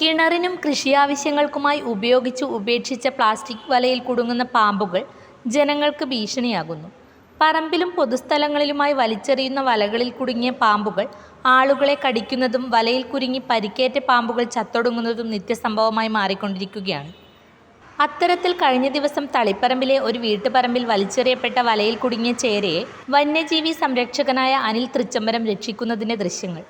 കിണറിനും കൃഷിയാവശ്യങ്ങൾക്കുമായി ഉപയോഗിച്ച് ഉപേക്ഷിച്ച പ്ലാസ്റ്റിക് വലയിൽ കുടുങ്ങുന്ന പാമ്പുകൾ ജനങ്ങൾക്ക് ഭീഷണിയാകുന്നു. പറമ്പിലും പൊതുസ്ഥലങ്ങളിലുമായി വലിച്ചെറിയുന്ന വലകളിൽ കുടുങ്ങിയ പാമ്പുകൾ ആളുകളെ കടിക്കുന്നതും വലയിൽ കുരുങ്ങി പരിക്കേറ്റ പാമ്പുകൾ ചത്തൊടുങ്ങുന്നതും നിത്യസംഭവമായി മാറിക്കൊണ്ടിരിക്കുകയാണ്. അത്തരത്തിൽ കഴിഞ്ഞ ദിവസം തളിപ്പറമ്പിലെ ഒരു വീട്ടുപറമ്പിൽ വലിച്ചെറിയപ്പെട്ട വലയിൽ കുടുങ്ങിയ ചേരയെ വന്യജീവി സംരക്ഷകനായ അനിൽ തൃച്ചംബരം രക്ഷിക്കുന്നതിന്റെ ദൃശ്യങ്ങൾ.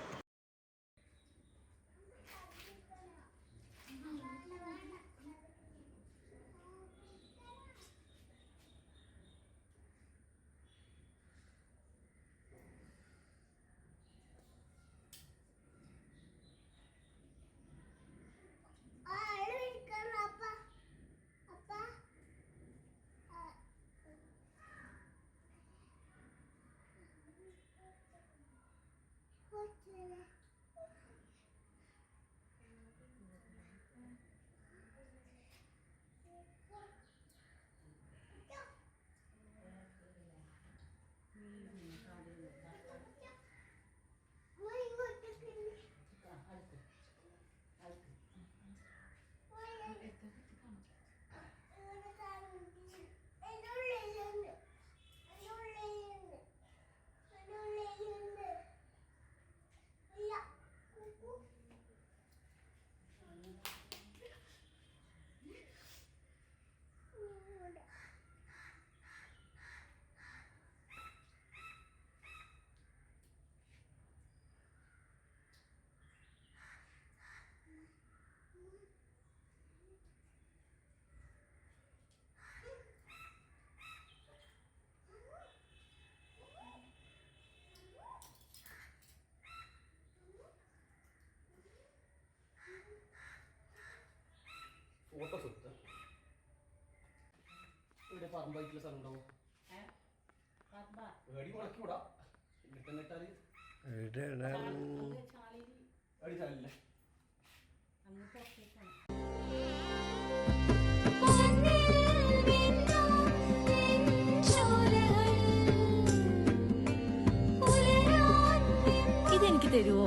പറമ്പായിട്ടുള്ള സ്ഥലം ഉണ്ടാവും. ഏടി മുളക്കി വിടാം. എന്നിട്ട് എന്നിട്ടാൽ അടി ചാലില്ല ഇതെനിക്ക് തരുവോ?